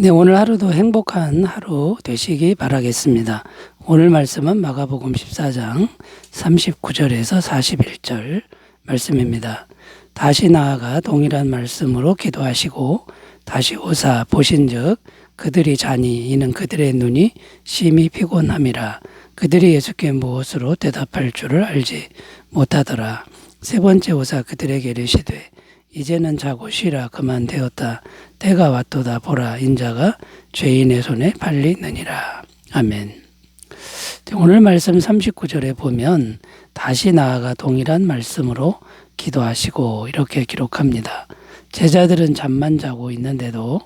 네, 오늘 하루도 행복한 하루 되시기 바라겠습니다. 오늘 말씀은 마가복음 14장 39절에서 41절 말씀입니다. 다시 나아가 동일한 말씀으로 기도하시고 다시 오사 보신즉 그들이 자니 이는 그들의 눈이 심히 피곤함이라 그들이 예수께 무엇으로 대답할 줄을 알지 못하더라. 세 번째 오사 그들에게 이르시되 이제는 자고 쉬라 그만 되었다. 때가 왔도다 보라 인자가 죄인의 손에 팔리느니라. 아멘. 오늘 말씀 39절에 보면 다시 나아가 동일한 말씀으로 기도하시고 이렇게 기록합니다. 제자들은 잠만 자고 있는데도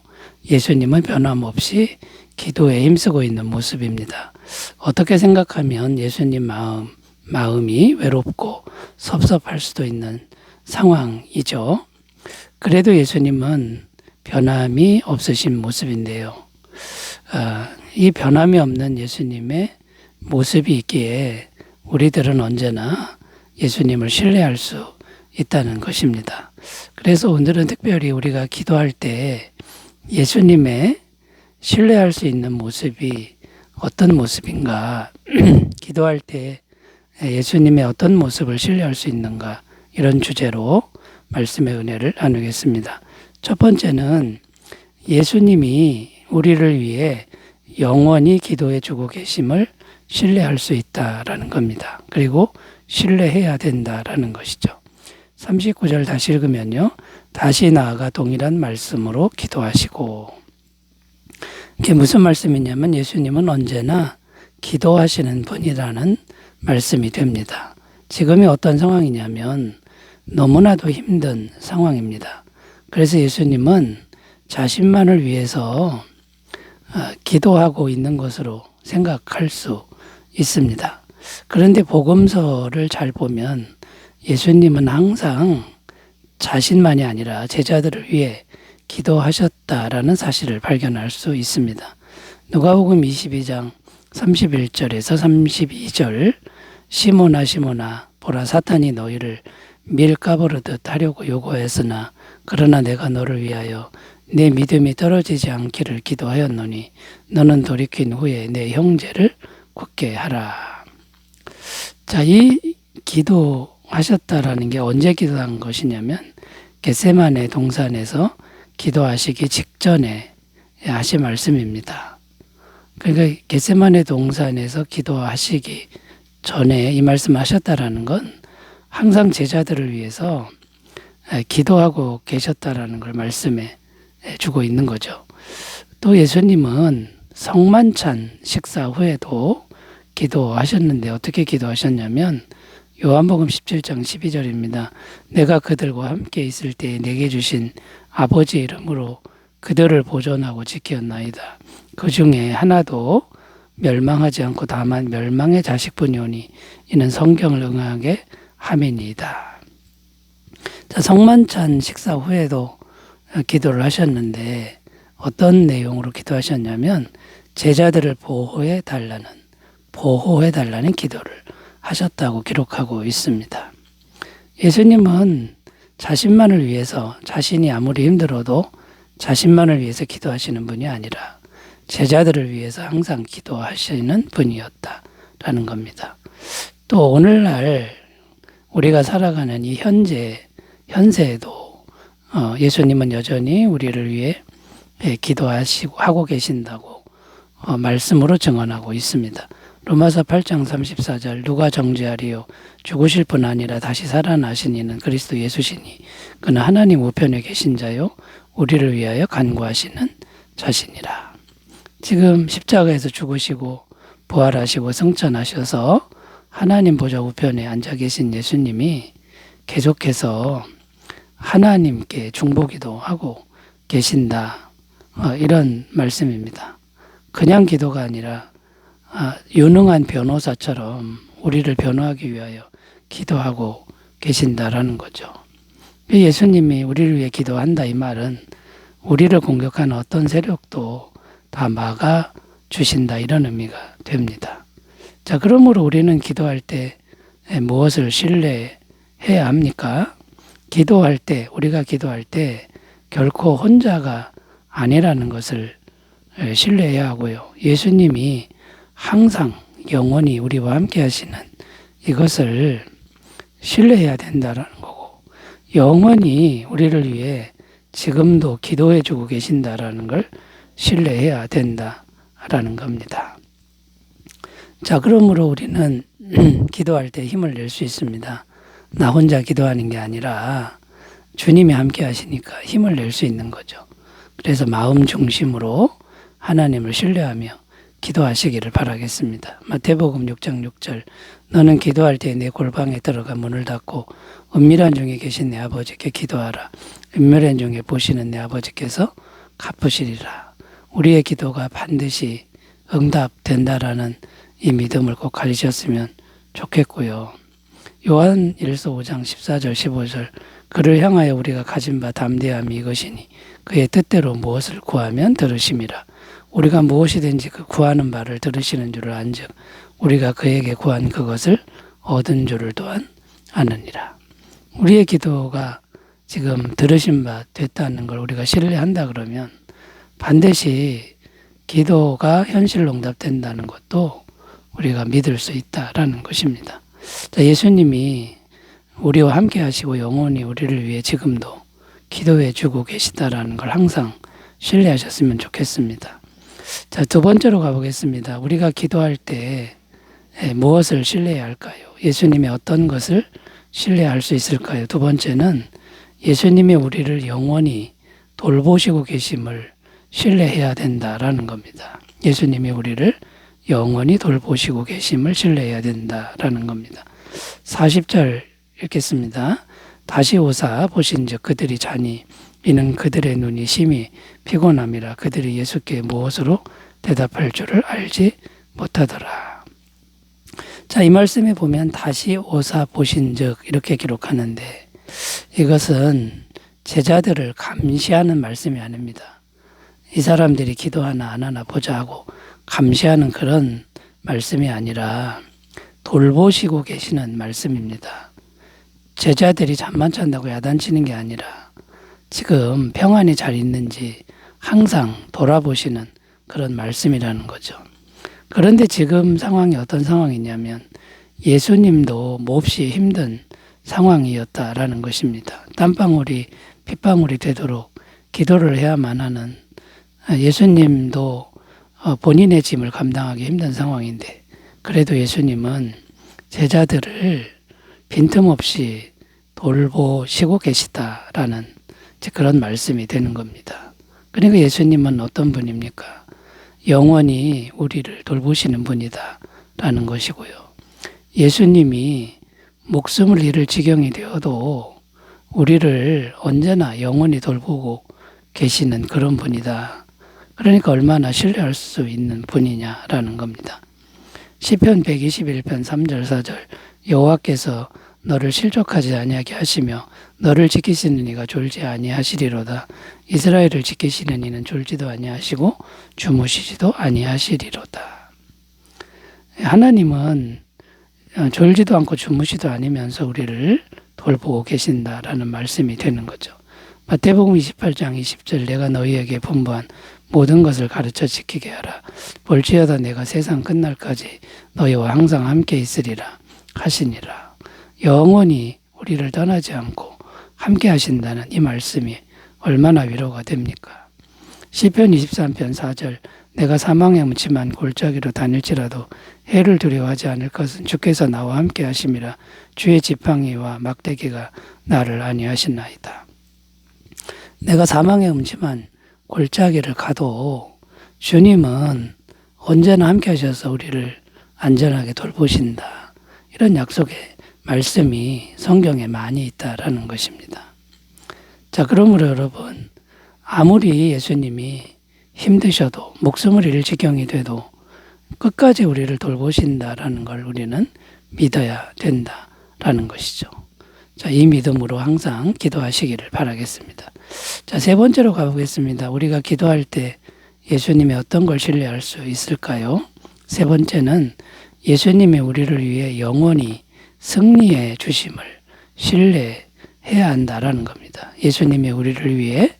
예수님은 변함없이 기도에 힘쓰고 있는 모습입니다. 어떻게 생각하면 예수님 마음, 마음이 외롭고 섭섭할 수도 있는 상황이죠. 그래도 예수님은 변함이 없으신 모습인데요. 아, 이 변함이 없는 예수님의 모습이 있기에 우리들은 언제나 예수님을 신뢰할 수 있다는 것입니다. 그래서 오늘은 특별히 우리가 기도할 때 예수님의 신뢰할 수 있는 모습이 어떤 모습인가, 기도할 때 예수님의 어떤 모습을 신뢰할 수 있는가, 이런 주제로 말씀의 은혜를 나누겠습니다. 첫 번째는 예수님이 우리를 위해 영원히 기도해 주고 계심을 신뢰할 수 있다라는 겁니다. 그리고 신뢰해야 된다라는 것이죠. 39절 다시 읽으면요. 다시 나아가 동일한 말씀으로 기도하시고. 이게 무슨 말씀이냐면 예수님은 언제나 기도하시는 분이라는 말씀이 됩니다. 지금이 어떤 상황이냐면 너무나도 힘든 상황입니다. 그래서 예수님은 자신만을 위해서 어, 기도하고 있는 것으로 생각할 수 있습니다. 그런데 복음서를 잘 보면 예수님은 항상 자신만이 아니라 제자들을 위해 기도하셨다라는 사실을 발견할 수 있습니다. 누가복음 22장 31절에서 32절 시모나 시모나 보라 사탄이 너희를 밀가부르듯 하려고 요구하였으나 그러나 내가 너를 위하여 내 믿음이 떨어지지 않기를 기도하였노니 너는 돌이킨 후에 내 형제를 굳게 하라. 자, 이 기도하셨다라는 게 언제 기도한 것이냐면 겟세만의 동산에서 기도하시기 직전에 하신 말씀입니다. 그러니까 겟세만의 동산에서 기도하시기 전에 이 말씀하셨다라는 건 항상 제자들을 위해서 기도하고 계셨다라는 걸 말씀해 주고 있는 거죠. 또 예수님은 성만찬 식사 후에도 기도하셨는데 어떻게 기도하셨냐면 요한복음 17장 12절입니다. 내가 그들과 함께 있을 때 내게 주신 아버지 이름으로 그들을 보존하고 지켰나이다. 그 중에 하나도 멸망하지 않고 다만 멸망의 자식뿐이오니 이는 성경을 응하게 함이니이다. 자, 성만찬 식사 후에도 기도를 하셨는데 어떤 내용으로 기도하셨냐면 제자들을 보호해 달라는 보호해 달라는 기도를 하셨다고 기록하고 있습니다. 예수님은 자신만을 위해서 자신이 아무리 힘들어도 자신만을 위해서 기도하시는 분이 아니라 제자들을 위해서 항상 기도하시는 분이었다라는 겁니다. 또 오늘날 우리가 살아가는 이 현재 현세에도 어, 예수님은 여전히 우리를 위해 예, 기도하시고 하고 계신다고 어, 말씀으로 증언하고 있습니다. 로마서 8장 34절 누가 정죄하리요 죽으실 뿐 아니라 다시 살아나신 이는 그리스도 예수시니 그는 하나님 우편에 계신 자요 우리를 위하여 간구하시는 자신이라. 지금 십자가에서 죽으시고 부활하시고 승천하셔서 하나님 보좌 우편에 앉아 계신 예수님이 계속해서 하나님께 중보기도 하고 계신다. 어, 이런 말씀입니다. 그냥 기도가 아니라 아, 유능한 변호사처럼 우리를 변호하기 위하여 기도하고 계신다라는 거죠. 예수님이 우리를 위해 기도한다 이 말은 우리를 공격하는 어떤 세력도 다 막아 주신다 이런 의미가 됩니다. 자, 그러므로 우리는 기도할 때 무엇을 신뢰해야 합니까? 기도할 때, 우리가 기도할 때 결코 혼자가 아니라는 것을 에, 신뢰해야 하고요. 예수님이 항상 영원히 우리와 함께 하시는 이것을 신뢰해야 된다라는 거고 영원히 우리를 위해 지금도 기도해 주고 계신다라는 걸 신뢰해야 된다라는 겁니다. 자, 그러므로 우리는 기도할 때 힘을 낼 수 있습니다. 나 혼자 기도하는 게 아니라 주님이 함께 하시니까 힘을 낼 수 있는 거죠. 그래서 마음 중심으로 하나님을 신뢰하며 기도하시기를 바라겠습니다. 마태복음 6장 6절 너는 기도할 때 내 골방에 들어가 문을 닫고 은밀한 중에 계신 내 아버지께 기도하라. 은밀한 중에 보시는 내 아버지께서 갚으시리라. 우리의 기도가 반드시 응답된다라는 이 믿음을 꼭 가지셨으면 좋겠고요. 요한 1서 5장 14절 15절 그를 향하여 우리가 가진 바 담대함이 이것이니 그의 뜻대로 무엇을 구하면 들으심이라. 우리가 무엇이든지 그 구하는 바를 들으시는 줄을 안즉 우리가 그에게 구한 그것을 얻은 줄을 또한 아느니라. 우리의 기도가 지금 들으신 바 됐다는 걸 우리가 신뢰한다 그러면 반드시 기도가 현실로 응답된다는 것도 우리가 믿을 수 있다라는 것입니다. 자, 예수님이 우리와 함께 하시고 영원히 우리를 위해 지금도 기도해 주고 계시다라는 걸 항상 신뢰하셨으면 좋겠습니다. 자, 두 번째로 가보겠습니다. 우리가 기도할 때 예, 무엇을 신뢰해야 할까요? 예수님의 어떤 것을 신뢰할 수 있을까요? 두 번째는 예수님이 우리를 영원히 돌보시고 계심을 신뢰해야 된다라는 겁니다. 예수님이 우리를 영원히 돌보시고 계심을 신뢰해야 된다라는 겁니다. 40절 읽겠습니다. 다시 오사 보신즉 그들이 자니 이는 그들의 눈이 심히 피곤함이라 그들이 예수께 무엇으로 대답할 줄을 알지 못하더라. 자, 이 말씀에 보면 다시 오사 보신즉 이렇게 기록하는데 이것은 제자들을 감시하는 말씀이 아닙니다. 이 사람들이 기도하나 안 하나 보자 하고 감시하는 그런 말씀이 아니라 돌보시고 계시는 말씀입니다. 제자들이 잠만 잔다고 야단치는 게 아니라 지금 평안이 잘 있는지 항상 돌아보시는 그런 말씀이라는 거죠. 그런데 지금 상황이 어떤 상황이냐면 예수님도 몹시 힘든 상황이었다라는 것입니다. 땀방울이 핏방울이 되도록 기도를 해야만 하는 예수님도 어, 본인의 짐을 감당하기 힘든 상황인데 그래도 예수님은 제자들을 빈틈없이 돌보시고 계시다라는 그런 말씀이 되는 겁니다. 그러니까 예수님은 어떤 분입니까? 영원히 우리를 돌보시는 분이다라는 것이고요. 예수님이 목숨을 잃을 지경이 되어도 우리를 언제나 영원히 돌보고 계시는 그런 분이다. 그러니까 얼마나 신뢰할 수 있는 분이냐라는 겁니다. 시편 121편 3절 4절 여호와께서 너를 실족하지 아니하게 하시며 너를 지키시는 이가 졸지 아니하시리로다. 이스라엘을 지키시는 이는 졸지도 아니하시고 주무시지도 아니하시리로다. 하나님은 졸지도 않고 주무시도 않으면서 우리를 돌보고 계신다라는 말씀이 되는 거죠. 마태복음 28장 20절 내가 너희에게 분부한 모든 것을 가르쳐 지키게 하라. 볼지어다 내가 세상 끝날까지 너희와 항상 함께 있으리라 하시니라. 영원히 우리를 떠나지 않고 함께 하신다는 이 말씀이 얼마나 위로가 됩니까? 시편 23편 4절 내가 사망에 묻지만 골짜기로 다닐지라도 해를 두려워하지 않을 것은 주께서 나와 함께 하심이라 주의 지팡이와 막대기가 나를 안위하시나이다. 내가 사망에 묻지만 골짜기를 가도 주님은 언제나 함께 하셔서 우리를 안전하게 돌보신다. 이런 약속의 말씀이 성경에 많이 있다라는 것입니다. 자, 그러므로 여러분, 아무리 예수님이 힘드셔도 목숨을 잃을 지경이 돼도 끝까지 우리를 돌보신다라는 걸 우리는 믿어야 된다라는 것이죠. 자, 이 믿음으로 항상 기도하시기를 바라겠습니다. 자, 세 번째로 가보겠습니다. 우리가 기도할 때 예수님의 어떤 걸 신뢰할 수 있을까요? 세 번째는 예수님이 우리를 위해 영원히 승리해 주심을 신뢰해야 한다라는 겁니다. 예수님이 우리를 위해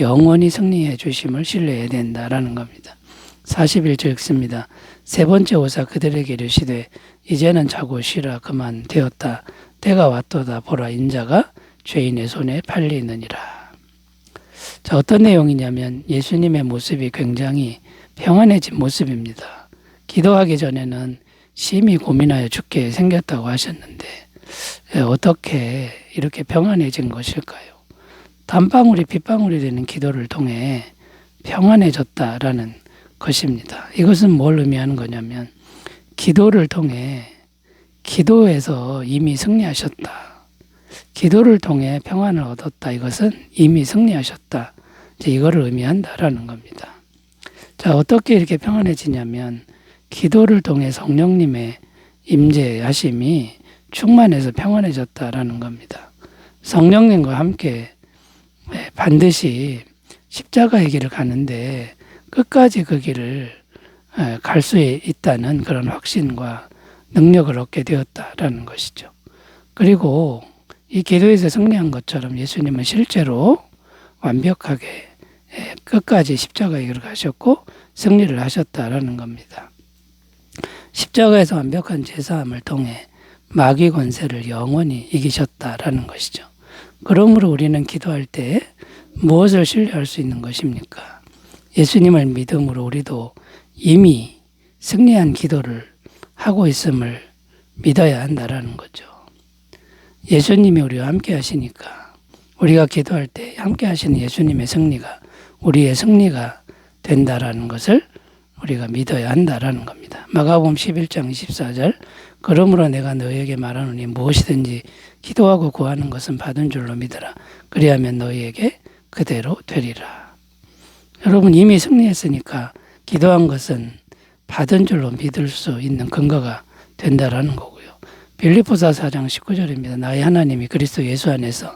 영원히 승리해 주심을 신뢰해야 된다라는 겁니다. 41절 읽습니다. 세 번째 오사 그들에게 이르시되 이제는 자고 쉬라 그만 되었다. 때가 왔도다 보라 인자가 죄인의 손에 팔리느니라. 자, 어떤 내용이냐면 예수님의 모습이 굉장히 평안해진 모습입니다. 기도하기 전에는 심히 고민하여 죽게 생겼다고 하셨는데 예, 어떻게 이렇게 평안해진 것일까요? 단방울이 빗방울이 되는 기도를 통해 평안해졌다라는 것입니다. 이것은 뭘 의미하는 거냐면 기도를 통해 기도에서 이미 승리하셨다. 기도를 통해 평안을 얻었다. 이것은 이미 승리하셨다. 이거를 의미한다라는 겁니다. 자, 어떻게 이렇게 평안해지냐면 기도를 통해 성령님의 임재하심이 충만해서 평안해졌다라는 겁니다. 성령님과 함께 네, 반드시 십자가의 길을 가는데 끝까지 그 길을 갈 수 있다는 그런 확신과 능력을 얻게 되었다라는 것이죠. 그리고 이 기도에서 승리한 것처럼 예수님은 실제로 완벽하게 예, 끝까지 십자가의 길을 가셨고 승리를 하셨다라는 겁니다. 십자가에서 완벽한 제사함을 통해 마귀 권세를 영원히 이기셨다라는 것이죠. 그러므로 우리는 기도할 때 무엇을 신뢰할 수 있는 것입니까? 예수님을 믿음으로 우리도 이미 승리한 기도를 하고 있음을 믿어야 한다라는 거죠. 예수님이 우리와 함께 하시니까 우리가 기도할 때 함께 하시는 예수님의 승리가 우리의 승리가 된다라는 것을 우리가 믿어야 한다라는 겁니다. 마가복음 11장 24절 그러므로 내가 너희에게 말하노니 무엇이든지 기도하고 구하는 것은 받은 줄로 믿어라. 그리하면 너희에게 그대로 되리라. 여러분 이미 승리했으니까 기도한 것은 받은 줄로 믿을 수 있는 근거가 된다라는 거고요. 빌리포사 4장 19절입니다. 나의 하나님이 그리스도 예수 안에서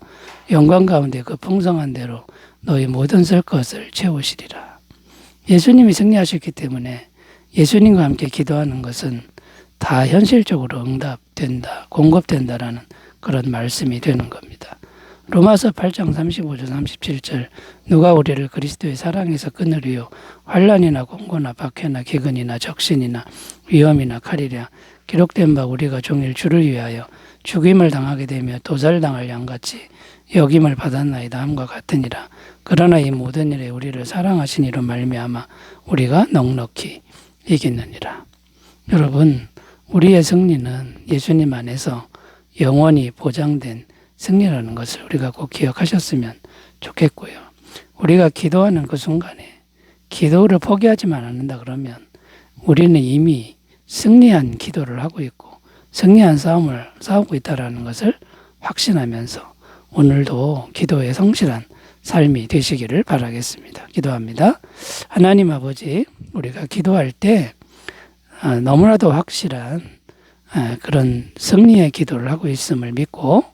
영광 가운데 그 풍성한 대로 너희 모든 쓸 것을 채우시리라. 예수님이 승리하셨기 때문에 예수님과 함께 기도하는 것은 다 현실적으로 응답된다, 공급된다라는 그런 말씀이 되는 겁니다. 로마서 8장 35절 37절 누가 우리를 그리스도의 사랑에서 끊으리요 환란이나 공고나 박해나 기근이나 적신이나 위험이나 칼이랴 기록된 바 우리가 종일 주를 위하여 죽임을 당하게 되며 도살당할 양같이 여김을 받았나이다 함과 같으니라 그러나 이 모든 일에 우리를 사랑하신 이로 말미암아 우리가 넉넉히 이기느니라 여러분 우리의 승리는 예수님 안에서 영원히 보장된 승리라는 것을 우리가 꼭 기억하셨으면 좋겠고요. 우리가 기도하는 그 순간에 기도를 포기하지만 않는다 그러면 우리는 이미 승리한 기도를 하고 있고 승리한 싸움을 싸우고 있다라는 것을 확신하면서 오늘도 기도에 성실한 삶이 되시기를 바라겠습니다. 기도합니다. 하나님 아버지, 우리가 기도할 때 아, 너무나도 확실한 아, 그런 승리의 기도를 하고 있음을 믿고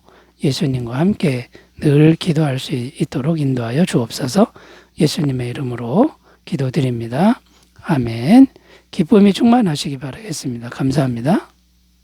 예수님과 함께 늘 기도할 수 있도록 인도하여 주옵소서 예수님의 이름으로 기도드립니다. 아멘. 기쁨이 충만하시기 바라겠습니다. 감사합니다.